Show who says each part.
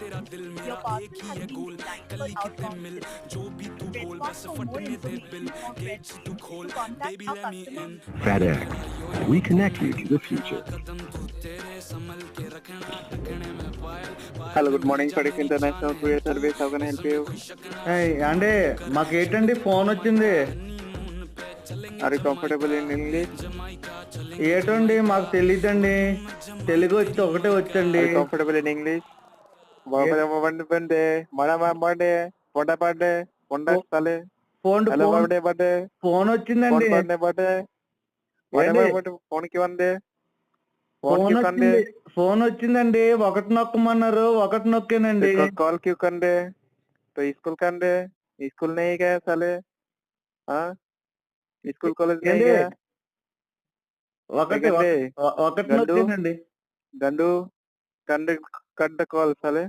Speaker 1: तेरा दिल मेरा एक ही है गोल कल कितने मिल जो भी तू बोल बस फटने दे बिल गेट तू खोल baby let me in
Speaker 2: FedEx We connect you to the
Speaker 3: hello good morning FedEx international free service అవగా help you
Speaker 4: అంటే మాకు ఏంటండి ఫోన్ వచ్చింది?
Speaker 3: అది కంఫర్టబుల్ అండి ఇంగ్లీష్
Speaker 4: ఏటండి? మాకు తెలియదండి తెలుగు వచ్చి ఒకటే వచ్చండి.
Speaker 3: కంఫర్టబుల్ ఇన్ ఇంగ్లీష్ బండి బండి మడ బండి పొండ పడ్డే పొండ తలే
Speaker 4: ఫోన్
Speaker 3: హలో
Speaker 4: ఫోన్
Speaker 3: బండి బండి
Speaker 4: ఫోన్ వచ్చిందండి
Speaker 3: ఫోన్ బండి బండి
Speaker 4: ఏంటి?
Speaker 3: ఫోన్ కి వందే ఫోన్
Speaker 4: ఫోన్
Speaker 3: కి కండే
Speaker 4: వచ్చింది ఫోన్ వచ్చిందండి ఒకటి నొక్కమన్నారు ఒకటి నొక్కానండి
Speaker 3: कॉल क्यों कर दे तो स्कूल कर दे स्कूल नहीं गया साले हाँ स्कूल कॉलेज नहीं
Speaker 4: ఏంటి?
Speaker 3: गया
Speaker 4: ఒకటి
Speaker 3: ఏంటి?
Speaker 4: ఒక- ఒకటి
Speaker 3: గండు?
Speaker 4: నొక్కానండి
Speaker 3: गंडू कंड कट द कॉल साले